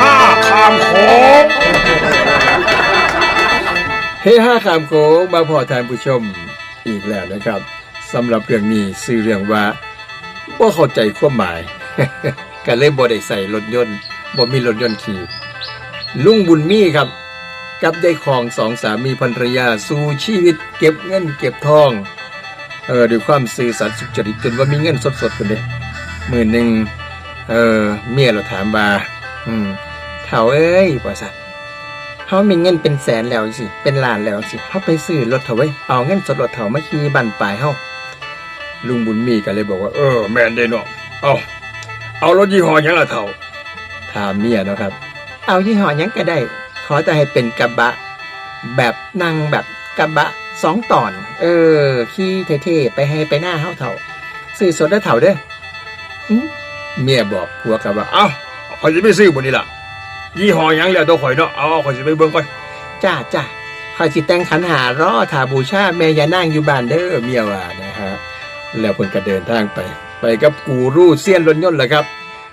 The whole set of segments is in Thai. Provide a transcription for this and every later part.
ห้าข้ามโขงเฮ้ห้าขามโค้งมาพอทานผู้ชมอีกแล้วนะครับสำหรับเรื่องนี้ซื้อเรื่องว่าบ่เข้าใจความหมายก็เลยบ่ได้ใส่รถยนต์บ่มีรถยนต์ขี่ลุงบุญมีครับ กับยายของสองสามีภรรยาสู่ชีวิต เก็บเงินเก็บทองเออด้วยความซื่อสัตย์สุจริตจนว่ามีเงินสดๆกันเลยมือหนึ่งเออเมียเราถามว่าอืม เถาเอ้ยว่าสัตว์เขามีเงินเป็นแสนแล้วสิ เป็นล้านแล้วสิเขาไปซื้อรถเถอะเว้ยเอาเงินสดรถเถามาขี่บันปลายเฮาลุงบุญมีก็เลยบอกว่า เออ แม่นเดนาะเอาเอารถยี่ห้อยังละเท่าถามเมียนะครับ เอายี่ห้อยังก็ได้ ขอแต่ให้เป็นกระบะ แบบนั่งแบบกระบะสองตอน เออ ขี่เท่ๆไปให้ไปหน้าเฮาเถาซื้อสดได้เถาเด้อเมียบอกผัวกับว่า เอาขอยจะไปซื้อบ่นี่ล่ะ ยี่ห้อยังแล้วตัวข่อยเนาะเอาเอข่อยสิไปเบิ่งก่อนจ้าจ้าคอยสิแต่งขันหารอถาบูชาแม่ยานั่งอยู่บ้านเด้อเมียว่านะฮะแล้วเพิ่นก็เดินทางไป ไปกับกูรูเซียนรถยนต์แหละครับ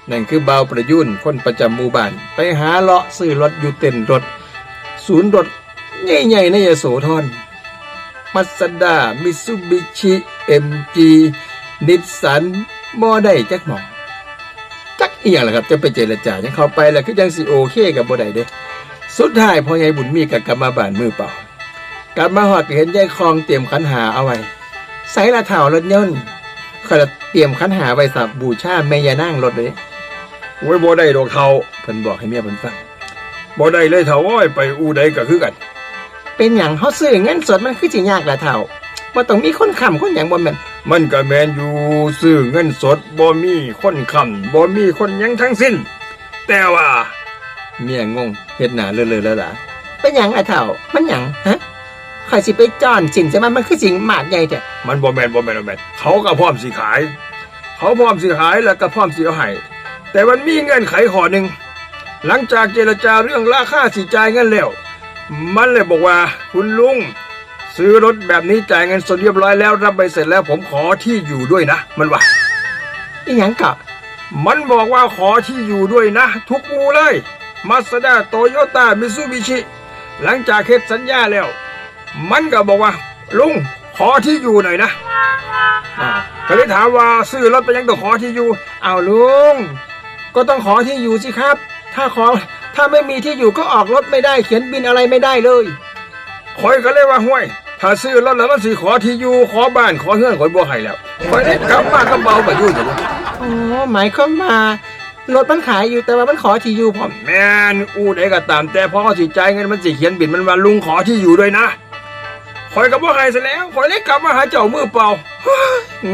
นั่นคือเบาประยุนคนประจำหมู่บ้าน ไปหาเลาะซื้อรถอยู่เต็นรถ ศูนย์รถใหญ่ๆในยโสธรมาสด้ามิซูบิชิเอ็มจีนิสสันมอได้จักหมอง จักเอียงล่ะครับจะไปเจรจายังเข้าไปแล้วคือยังสิโอเคกับบ่ได้เด้สุดท้ายพ่อใหญ่บุญมีกับกลับมาบ้านมือเปล่ากลับมาหอดก็เห็นยายคลองเตรียมขันหาเอาไว้ใส่ละเถ่ารถยนต์ขอยละเตรียมขันหาไว้สับบูชาแม่ยานั่งรถเลยโอ้ยบ่ได้ดอกเท่าเพิ่นบอกให้เมียเพิ่นฟังบ่ได้เลยเท่าโอ้ยไปอูใดก็คือกัน เป็นหยังเฮาซื้อเงินสดมันคือสิยากละเถ่า บ่ต้องมีคนค้ำคนหยังบ่แม่นมันก็แมนอยู่ซื้อเงินสดบ่มีคนค้ำบ่มีคนหยังทั้งสิ้น แต่ว่า เมียงงเฮ็ดหน้าเลื่อๆแล้วล่ะเป็นหยังละเถ่า มันหยังฮะข่อยสิไปจ้อนสินใช่ไหมมันคือสิ่งมากใหญ่แท้มันบ่แมนบ่แมนบ่แมนเขาก็พร้อมสิขาย เขาพร้อมสิขายแล้วก็พร้อมสิเอาให้แต่มันมีเงื่อนไขข้อหนึ่งหลังจากเจรจาเรื่องราคาสิจ่ายเงินแล้ว มันเลยบอกว่าคุณลุง ซื้อรถแบบนี้จ่ายเงินสดเรียบร้อยแล้วรับใบเสร็จแล้วผมขอที่อยู่ด้วยนะ มันว่าอีหยังก็มันบอกว่าขอที่อยู่ด้วยนะ ทุกอูเลยมาสด้าโตโยต้ามิซูบิชิหลังจากเฮ็ดสัญญาแล้ว มันก็บอกว่า ลุงขอที่อยู่หน่อยนะอ่าก็เลยถามว่าซื้อรถไปยังต้องขอที่อยู่เอาลุงก็ต้องขอที่อยู่สิครับ ถ้าขอถ้าไม่มีที่อยู่ก็ออกรถไม่ได้เขียนบินอะไรไม่ได้เลยคอยก็เลยว่าห้วย ถ้าซื้อรถแล้วมันสิขอที่อยู่ขอบ้านขอเฮือนขอยบ่ให้แล้วคอยได้กลับบ้านก็เบาไปอยู่จ้ะอ๋อหมายความว่ารถมันขายอยู่แต่ว่ามันขอที่อยู่ผมแม่นอู้ใดก็ตาม แต่พอเขาสิจ่ายเงินมันสิเขียนบินมันว่าลุงขอที่อยู่ด้วยนะคอยก็บ่ให้ซะแล้วคอยเลยกลับมาหาเจ้ามือเปล่า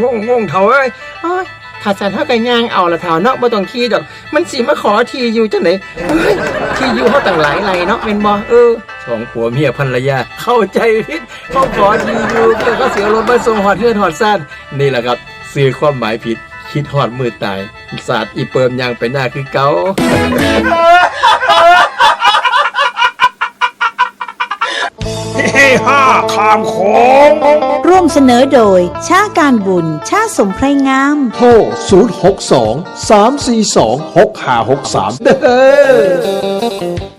งงงงเท่าเอ้ยโอ้ยถ้าสันเท่ากันย่างเอาละเท่าเนาะบ่ต้องขี้ดอก มันสิมาขอที่อยู่จังไหนเฮ้ยที่อยู่เขาต่างหลายไรเนาะเป็นบ่เออสองผัวเมียภรรยาเข้าใจผิด เขาขอที่อยู่แต่ก็เสียรถมาส่งหอดเฮือนหอดซ่านนี่แหละครับสื่อความหมายผิด คิดหอดมือตายศาสตร์อีเปิมยางไปหน้าคือเก่าเฮ้ห้าข้ามโขงร่วมเสนอโดย ชาการบุญ ชาสมไพรงาม โทร 062 342 6563 เด้อ